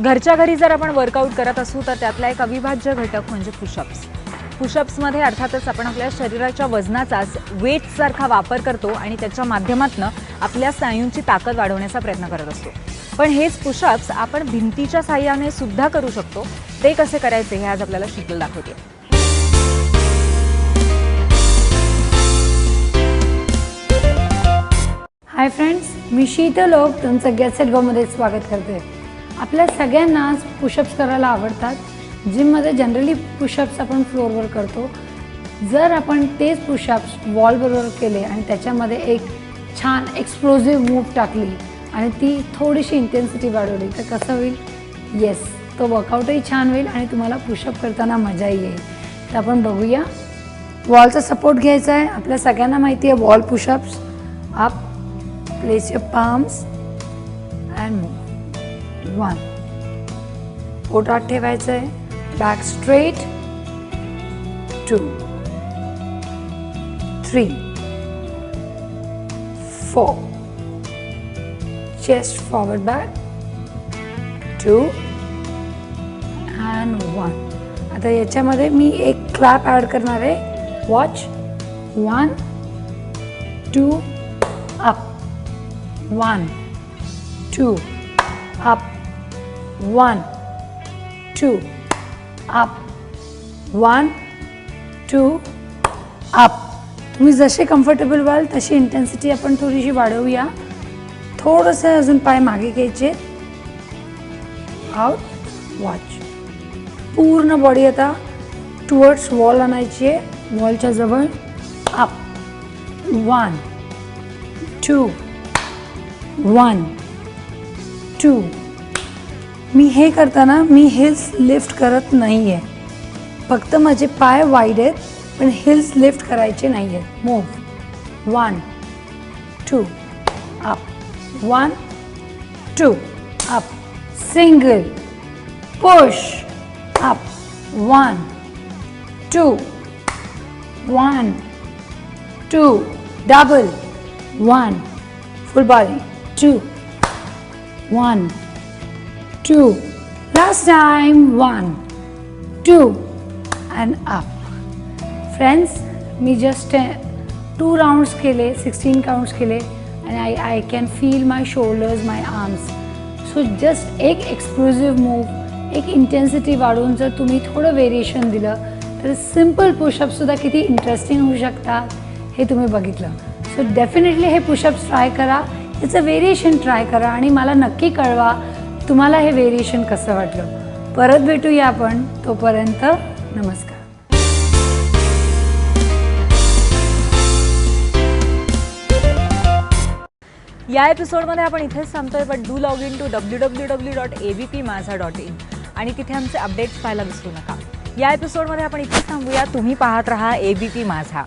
घरच्या घरी जर आपण वर्कआउट करत असू तर त्यातला एक अविभाज्य घटक म्हणजे पुशअप्स पुशअप्समध्ये अर्थातच आपण आपल्या शरीराच्या वजनाचाच वेटसारखा वापर करतो आणि त्याच्या माध्यमातून आपल्या स्नायूंची ताकद वाढवण्याचा प्रयत्न करत असतो. पण हेच पुशअप्स आपण भिंतीच्या साह्याने सुद्धा करू शकतो. ते कसे करायचे हे आज आपल्याला शिकल दाखवते. हाय फ्रेंड्स मी शीतलोक तुमचं गॅसेट गोमध्ये स्वागत करते. आपल्या सगळ्यांनाच पुशअप्स करायला आवडतात. जिममध्ये जनरली पुशअप्स आपण फ्लोअरवर करतो. जर आपण तेच पुशअप्स वॉलबरोबर केले आणि त्याच्यामध्ये एक छान एक्सप्लोजिव्ह मूव टाकली आणि ती थोडीशी इंटेन्सिटी वाढवली तर कसं होईल? येस तो वर्कआउटही छान होईल आणि तुम्हाला पुशअप करताना मजाही येईल. तर आपण बघूया. वॉलचा सपोर्ट घ्यायचा आहे. आपल्या सगळ्यांना माहिती आहे wall pushups up place your palms and move. One पोटात ठेवायचं आहे back straight two three four chest forward back two and one आता याच्यामध्ये मी एक क्लॅप ॲड करणार आहे. Watch one two up one two up, one, two, up, one, two, up. तुम्ही जसे कम्फर्टेबल व्हाल तशी इंटेन्सिटी आपण थोडीशी वाढवूया. थोडंसं अजून पाय मागे घ्यायचे. आउट वॉच पूर्ण बॉडी आता टुवर्ड्स वॉल आणायची. आहे वॉलच्या जवळ. Up one two one two मी हे करताना मी हिल्स लिफ्ट करत नाही आहे फक्त माझे पाय वाईड आहेत, पण हिल्स लिफ्ट करायचे नाही आहेत move one two up one two up single push up one two one two double one full body. Two. One. Two. Last time one. Two. And up. Friends मी just two rounds केले sixteen counts केले आणि I I can feel my shoulders my arms so just एक explosive move एक intensity वाढवून जर तुम्ही थोडं व्हेरिएशन दिलं तर सिंपल पुशअपसुद्धा किती इंटरेस्टिंग होऊ शकतात हे तुम्ही बघितलं. सो डेफिनेटली हे पुशअप्स ट्राय करा. याचं व्हेरिएशन ट्राय करा आणि मला नक्की कळवा तुम्हाला हे व्हेरिएशन कसं वाटलं. परत भेटूया आपण. तोपर्यंत नमस्कार. या एपिसोडमध्ये आपण इथेच थांबतोय but do log in to W W W dot A B P Majha dot in आणि तिथे आमचे अपडेट्स पाहायला विसरू नका. या एपिसोडमध्ये आपण इथेच थांबूया. तुम्ही पाहत राहा ए बी पी माझा